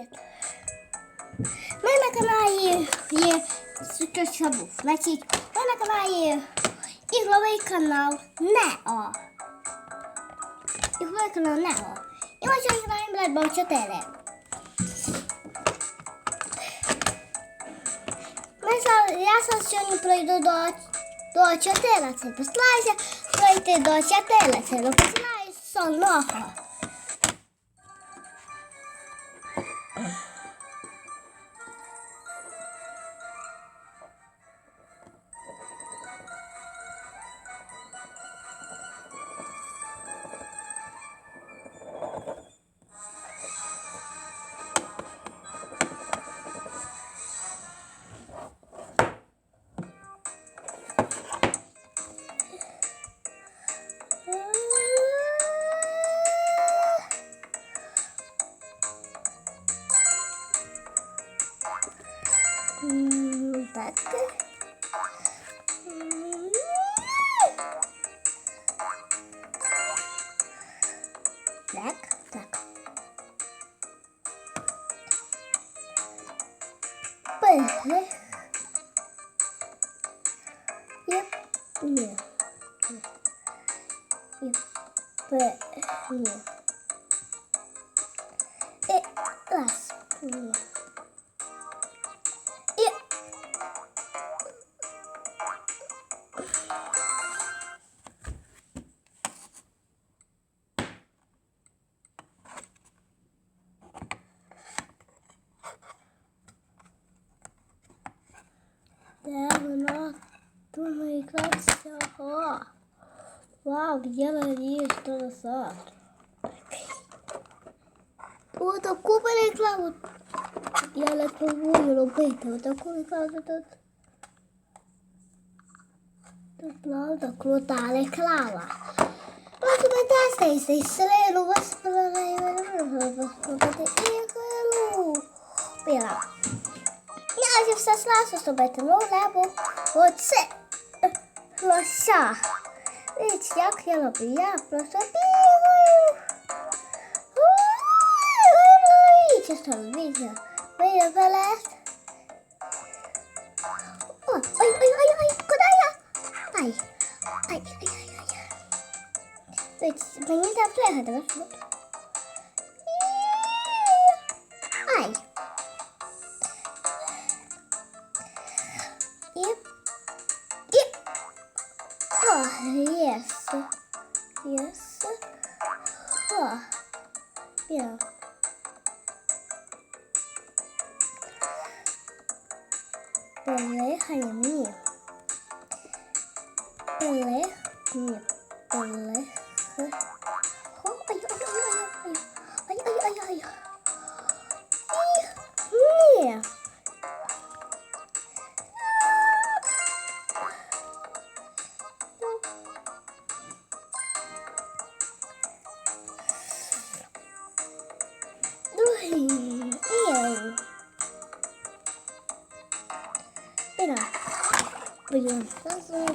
Привіт! Ми на каналі є щось забув. Значить, ми на каналі ігровий канал Нео. Ігровий канал Нео. І ми сьогодні граємо Blood Bowl 4. Ми за- я зараз сьогодні пройду до, до 14. Постараюся пройти до 14. Ну, починаю з сонного. But yeah. it lasts. me. тут. Тут правда крута реклама. Просто подастайся і сирину воспалити ігру. Піла. Я вже все сласу зробити, ну лебу оце лося. Видите, як я роблю, я просто бігаю. Видите, що видно? Видно, велець. 哎呦哎呦哎呦哎呦，滚蛋呀！哎，哎哎呀呀呀！对，每天在最狠的时候。Biraz. Bugün nasıl? Nasıl?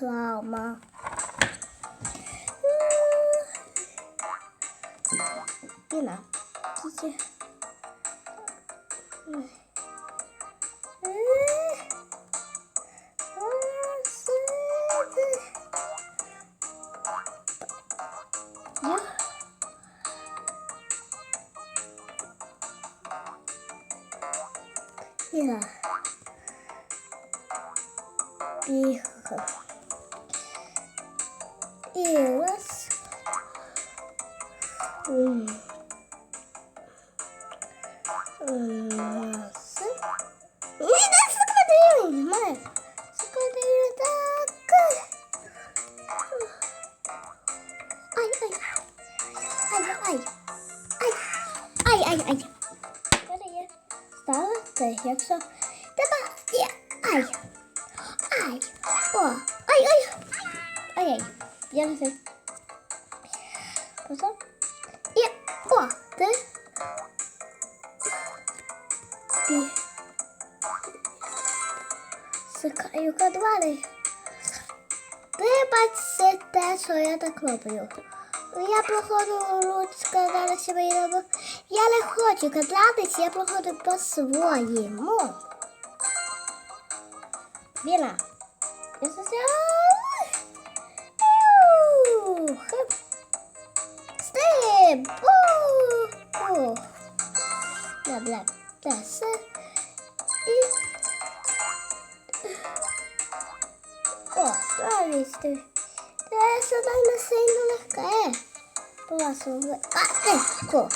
reklama. Genau. Diese. Olmaz. Hmm. Hmm. Вибачте те, що я так роблю. Я проходжу Луцька, зараз я не хочу кататись, я проходжу по-своєму. Віна. Я Стип! Ух! Бля, бля, бля, все. Правильно. Це сюди не сильно легке. Поласово. Падеко.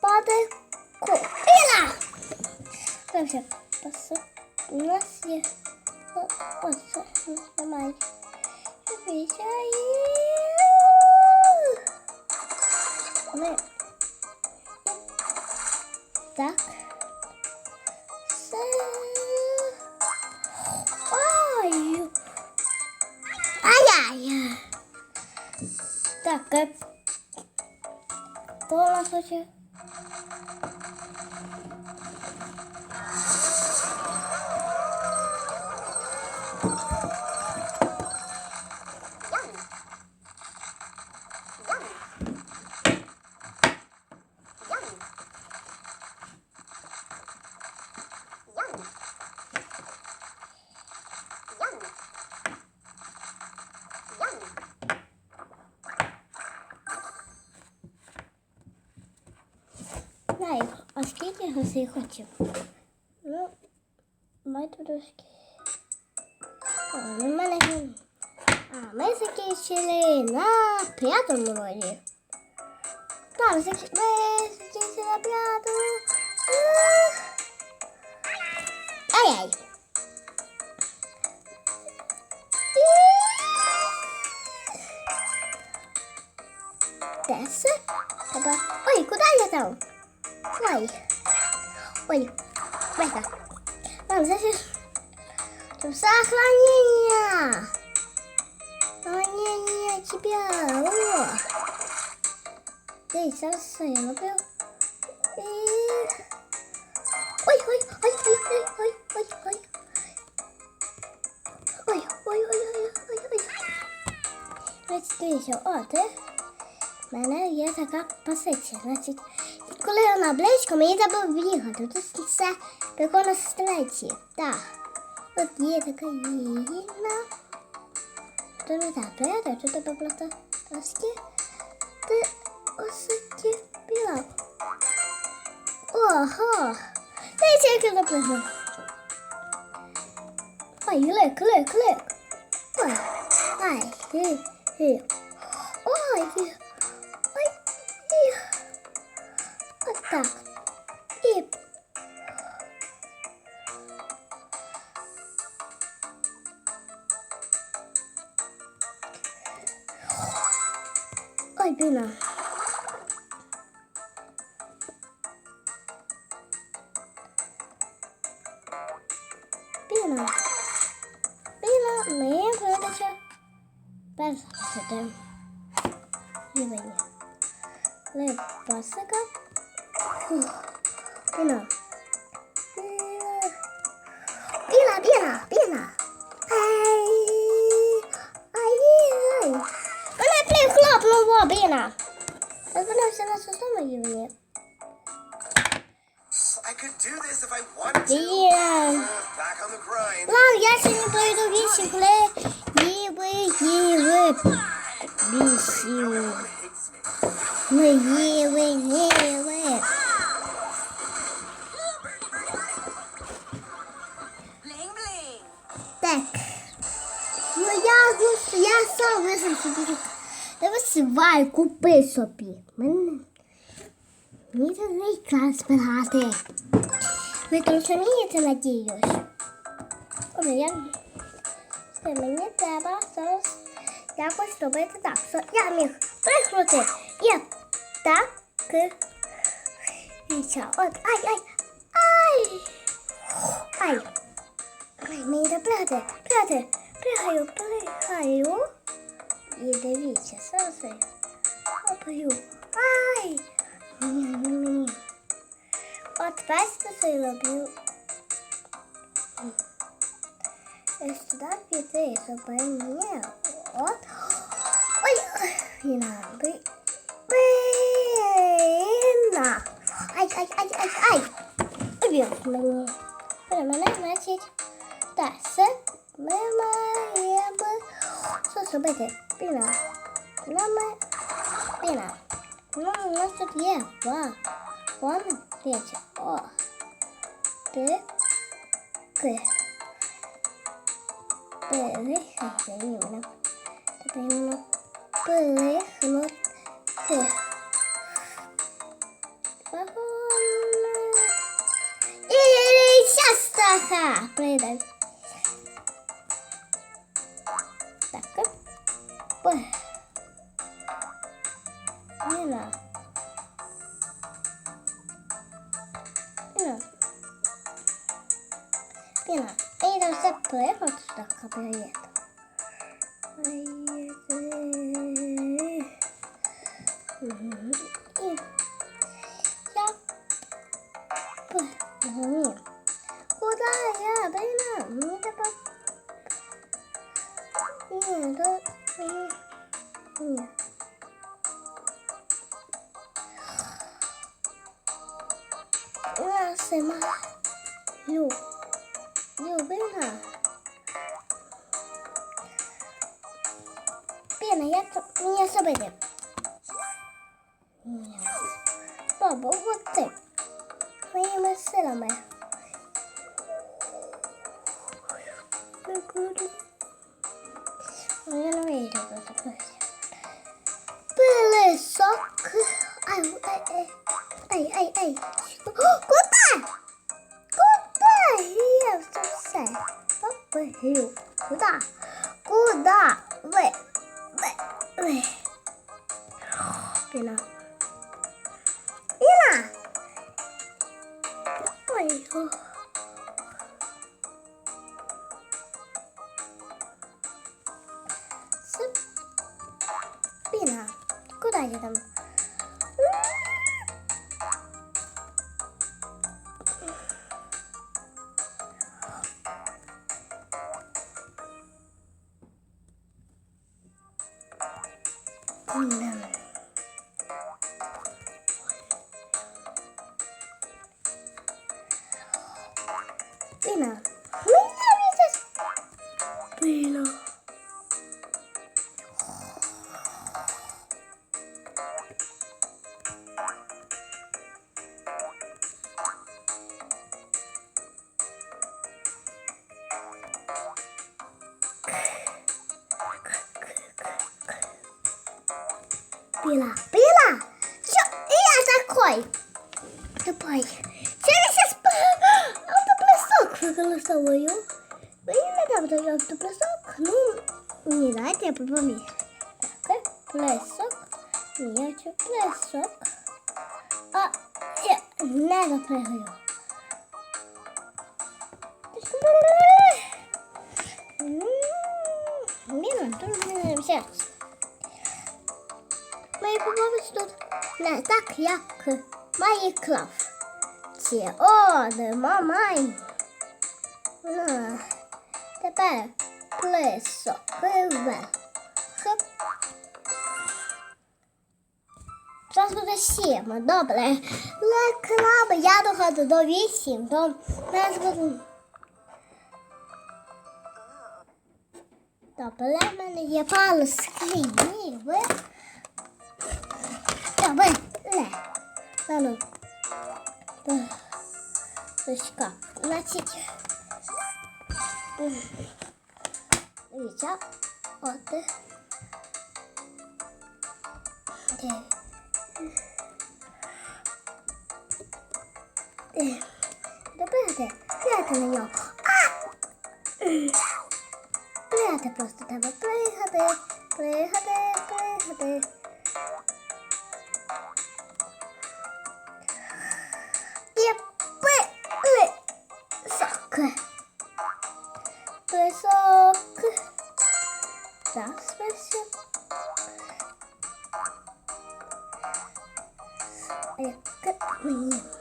Падеко. Іла! Перше, пасо. У нас є. Ось, це немає. Обіцяю. Ми. Так. dakika. tolong arkadaşlar. А скільки гусей хочу? Ну, майте трошки. О, ну, в мене. ген- А, ми закінчили на п'ятому роді. Так, ми закінчили, ми закінчили на п'ятому. А. Ай-яй. Десять. Треба... Ой, куди я там? Ой. Ой. Бэка. Там, значит, сохранение. Сохранение тебя. О. Эй, сейчас я напил. И... Ой, ой, ой, ой, ой, ой, ой, ой. Ой, ой, ой, ой, ой, ой. Значить, дивіться, от, в мене є така позиція. Значить, коли вона близько, мені треба бігати. Тут все прикольно стречі. Так. От є така їна. То не так, правда? Тут тебе просто трошки. Ти ось ті біла. Ого! Дивіться, як я запрыгну. Ой, лик, лик, лик. Ой, ай, хи, хи. Ой, ой, Біна. Біна, ми видача. Перша сидимо. Рівень. Липасика. Біна. Біна, біна. Ай, ай, ай. Вона прям хлопнула, біна. Розвернувся на сусому рівні. Сьогодні пройду вісім, коли їли, їли. Вісім. Ми їли, їли. Так. Ну я, я сам визначу собі. Давай купи собі. Мене. Мені не час збирати. Ви там розумієте, надіюсь? О, я... Це мені треба зараз якось робити так. я міг прихнути і так. Ця. От, ай, ай, ай. Ай. Мені треба пригати, пригати, пригаю, пригаю. І дивіться, зараз опаю. Ай! От бачите, що я роблю. Ось туди піти, щоб мені. От. Ой, не надо. Бина. Ай, ай, ай, ай, ай. Вверх мені. При мене, значить, так, все. Ми маємо. Що зробити? Піна. Піна ми. Піна. Ну, у нас тут є. Ва. Вон, речі. О. Ти. Ки. Перехай, іменно. Тепер іменно. Перехнути. І сейчас така. Прийде. Ні, то... Ні. Я сама. Лю. Любина. Пена, я т- мені особити. Ні. Баба, от ти. Моїми силами. Ну, Я не вийду просто. Пилисок. Ай, ай, ай. Ай, ай, ай. О, Куда? Куда? Я все. Попою. Куда? Куда? Ви. Ви. Ви. Піна. Піна. Ой. о. Піна. Піна, місяць. Піна. Пила, плесок. А, я не допригаю. Міна, тут не взяти. Мої побавись тут не так, як Майнкрафт. Це о, нема май. На. Тепер плесо, вверх. Хоп. Зараз буде сім. Добре. Леклаби, я доходжу до вісім. То нас буде. Добре, в мене є пару скринів. Добре. Ану. Дочка. Значить. Дивіться. От. Де? Де? Добре, гляньте на нього. А! Пригати просто треба. Пригати, пригати, пригати. І пили. Сок. Писок. Зараз писок. А яке мені питання?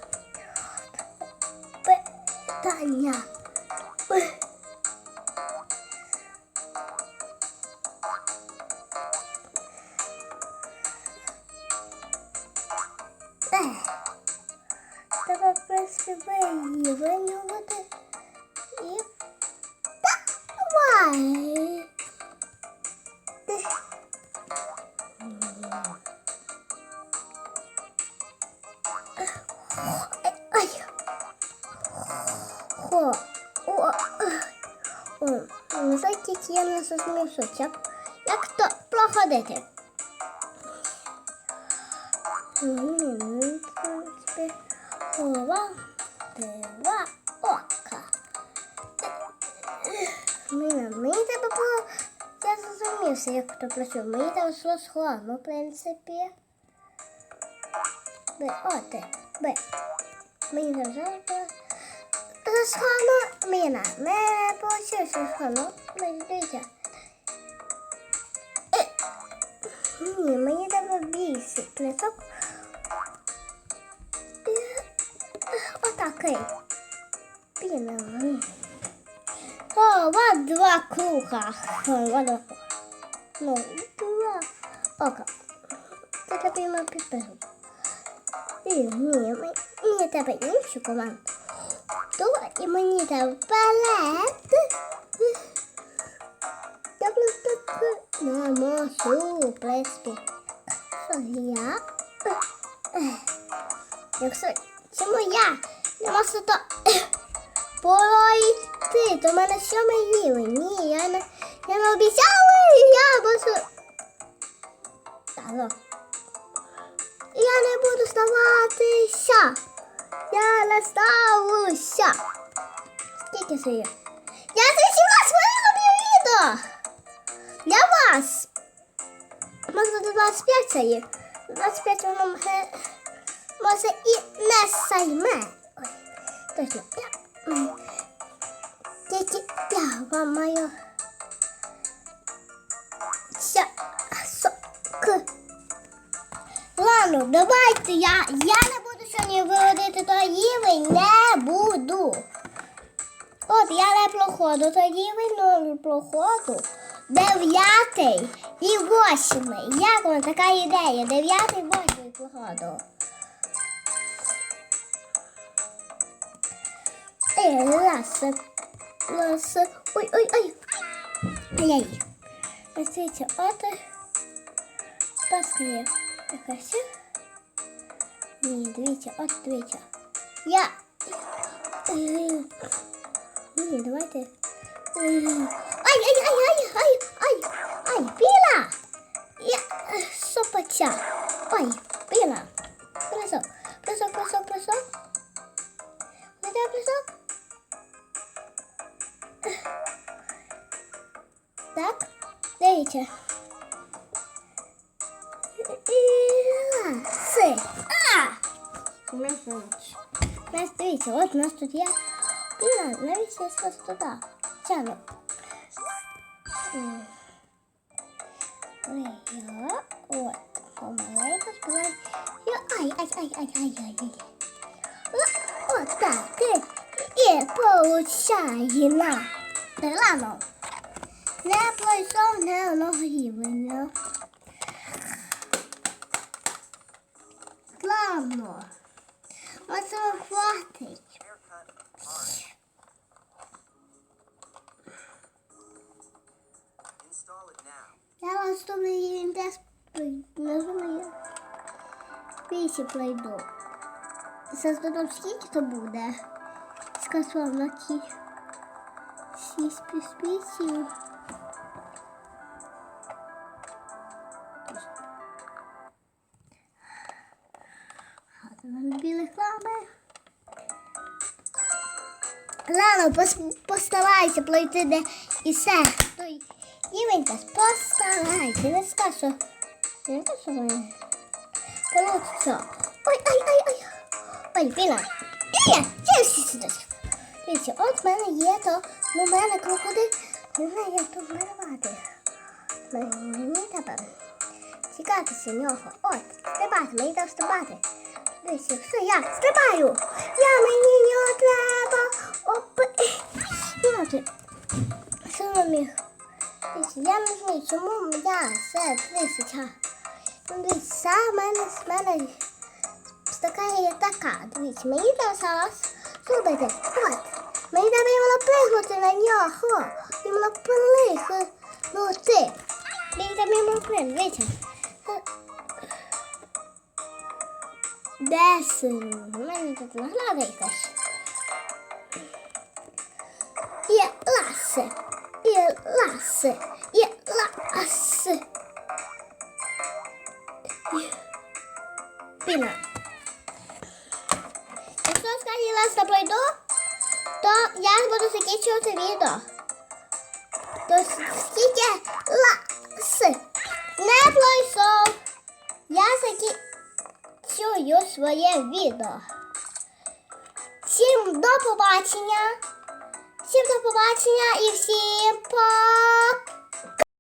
Тільки я не зрозумів, це. Як то проходити? Голова, два ока. Мені, треба було. Я зрозумівся, як то працює. Мені там все складно, в принципі. Б, о, ти, Б. Мені там зараз складно, мені не, вийшло складно. Мені дивіться. Е. Ні, мені треба більше кліток. Отакий. Блін. О, вот два круга. О, вот два. Ну, два. Ока. Це тобі ми підпишемо. Ні, мені треба іншу команду. І мені треба вперед. Я просто не можу, в принципі. Що я? Якщо чому я не можу то пройти, то в мене сьомий рівень. Ні, я не, я не обіцяла, я можу. Алло. Я не буду ставатися. Я не ставлюся. Скільки це є? Я за 17 хвилин роблю. Для вас. Може до 25 це є. 25 воно може, і не сайме. Ой, точно. Тільки я вам маю. Ся. Ладно, давайте я, я не буду сьогодні виводити той рівень, не буду. От я не проходу той рівень, ну проходу. Дев'ятий і восьмий. Як вам така ідея? Дев'ятий, восьмий проходу. Ей, раз, раз, ой, ой, ой. Ай-яй. Дивіться, от паски. Якась. Ні, дивіться, от дивіться. Я. Ні, давайте. Ай, ай, ай, ай, ай, ай, ай, піла. Я сопаця. Ой, піла. Присок, присок, присок, присок. Де присок? Так, дивіться. Си. А! Нас дивіться, от у нас тут є. Піна, навіть я вас туди. Тяну. Я. От. Помаленьку співаю. Я, ай, ай, ай, ай, ай, ай, ай. От так. І, і получає Не пройшов не одного рівня. Рівень теж пройду. Нажимаю. Вісі пройду. Зараз додам скільки то буде. Сказав на ті. Шість плюс вісім. Гарно білі реклами. Ладно, пос- постарайся пройти де і все. Той рівень теж постарайся. Не скажу, не що ви получиться. Ой, ай, ай, ай. Ой, Піна. Ні, я всі сюди. Дивіться, от мене є то, ну мене крокодил, не знаю, як тут малювати. Мені треба цікати з нього. От, стрибати, мені треба стрибати. Дивіться, все, я стрибаю. Я мені не треба. Оп. Ну, ти. Що не міг? Дивіться, я не знаю, чому я все дивіться. Ну, дивіться, в мене, з мене така є така. Дивіться, мені треба зараз зробити. От. Мені треба іменно пригнути на нього. Іменно пригнути. Мені треба іменно пригнути. Дивіться. Десь. У мене тут наглада якась. Є ласи. Є ласи. Є ласи. Піна. Якщо останній раз не пройду, то я буду закінчувати відео. То скільки ласи не пройшов, я закінчую своє відео. Всім до побачення. Всім до побачення і всім пока.